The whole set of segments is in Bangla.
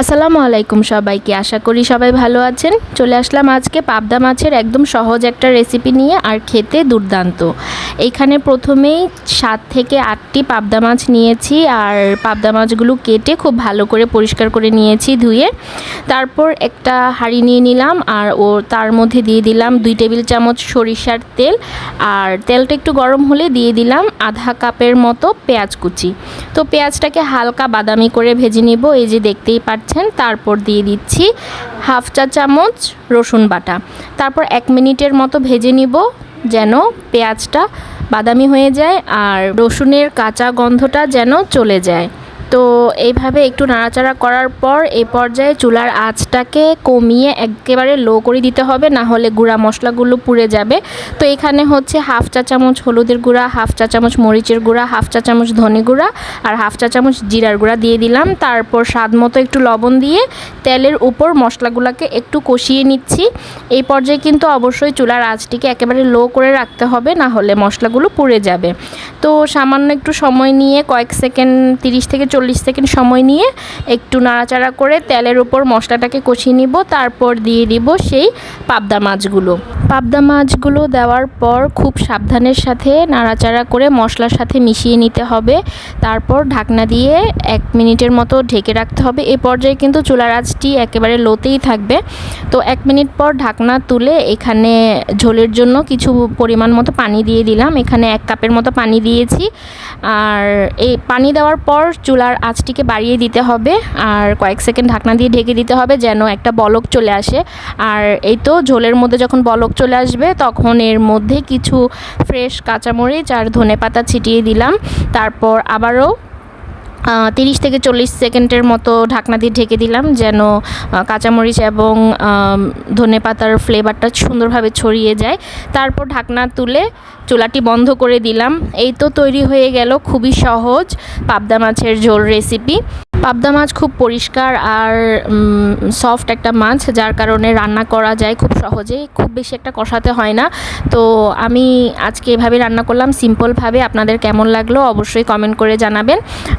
আসসালামু আলাইকুম সবাইকে আশা করি সবাই ভালো আছেন? চলে আসলাম আজকে পাবদা মাছের একদম সহজ একটা রেসিপি নিয়ে আর খেতে দুর্দান্ত। এইখানে প্রথমেই সাত থেকে আটটি পাবদা মাছ নিয়েছি আর পাবদা মাছগুলো কেটে খুব ভালো করে পরিষ্কার করে নিয়েছি ধুয়ে। তারপর একটা হাঁড়ি নিয়ে নিলাম আর ও তার মধ্যে দিয়ে দিলাম দুই টেবিল চামচ সরিষার তেল আর তেলটা একটু গরম হলে দিয়ে দিলাম আধা কাপের মতো পেঁয়াজ কুচি। তো পেঁয়াজটাকে হালকা বাদামি করে ভেজে নিব, এই যে দেখতেই পাচ্ছেন তারপর দিয়ে দিচ্ছি হাফ চা চামচ রসুন বাটা। তারপর এক মিনিটের মতো ভেজে নিব যেন পেঁয়াজটা বাদামি হয়ে যায় আর রসুনের কাঁচা গন্ধটা যেন চলে যায়। তো এইভাবে একটু নাড়াচাড়া করার পর এই পর্যায়ে চুলার আঁচটাকে কমিয়ে একেবারে লো করে দিতে হবে, না হলে গুঁড়া মশলাগুলো পুড়ে যাবে। তো এখানে হচ্ছে হাফ চা চামচ হলুদের গুঁড়া, হাফ চা চামচ মরিচের গুঁড়া, হাফ চা চামচ ধনে গুঁড়া আর হাফ চা চামচ জিরার গুঁড়া দিয়ে দিলাম। তারপর স্বাদ মতো একটু লবণ দিয়ে তেলের উপর মশলাগুলোকে একটু কষিয়ে নিচ্ছি। এই পর্যায়ে কিন্তু অবশ্যই চুলার আঁচটিকে একেবারে লো করে রাখতে হবে, না হলে মশলাগুলো পুড়ে যাবে। তো সামান্য একটু সময় নিয়ে কয়েক সেকেন্ড, তিরিশ থেকে চল্লিশ সেকেন্ড সময় নিয়ে একটু নাড়াচাড়া করে তেলের উপর মশলাটাকে কষিয়ে নিব, তারপর দিয়ে দিব সেই পাবদা মাছগুলো। পাবদা মাছগুলো দেওয়ার পর খুব সাবধানের সাথে নাড়াচাড়া করে মশলার সাথে মিশিয়ে নিতে হবে। তারপর ঢাকনা দিয়ে এক মিনিটের মতো ঢেকে রাখতে হবে। এই পর্যায়ে কিন্তু চুলার আঁচটি একেবারে লোতেই থাকবে। তো এক মিনিট পর ঢাকনা তুলে এখানে ঝোলের জন্য কিছু পরিমাণ মতো পানি দিয়ে দিলাম। এখানে এক কাপের মতো পানি দিয়েছি। আর এই পানি দেওয়ার পর চুলার আঁচটিকে বাড়িয়ে দিতে হবে। আর কয়েক সেকেন্ড ঢাকনা দিয়ে ঢেকে দিতে হবে যেন একটা বলক চলে আসে। আর এই তো ঝোলের মধ্যে যখন বলক চলে আসবে, তখন এর মধ্যে কিছু ফ্রেশ কাঁচামরিচ আর ধনে পাতা ছিটিয়ে দিলাম। তারপর আবারও তিরিশ থেকে চল্লিশ সেকেন্ডের মতো ঢাকনা দিয়ে ঢেকে দিলাম যেন কাঁচামরিচ এবং ধনে পাতার ফ্লেভারটা সুন্দরভাবে ছড়িয়ে যায়। তারপর ঢাকনা তুলে চুলাটি বন্ধ করে দিলাম। এই তো তৈরি হয়ে গেল, খুবই সহজ পাবদা মাছের ঝোল রেসিপি পাবদা মাছ খুব পরিষ্কার আর সফট একটা মাছ, যার কারণে রান্না করা যায় খুব সহজেই খুব বেশি একটা কষাতে হয় না। তো আমি আজকে এভাবে রান্না করলাম সিম্পলভাবে আপনাদের কেমন লাগল অবশ্যই কমেন্ট করে জানাবেন।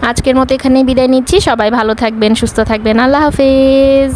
আজকের মতো এখানেই বিদায় নিচ্ছি। সবাই ভালো থাকবেন, সুস্থ থাকবেন। আল্লাহ হাফেজ।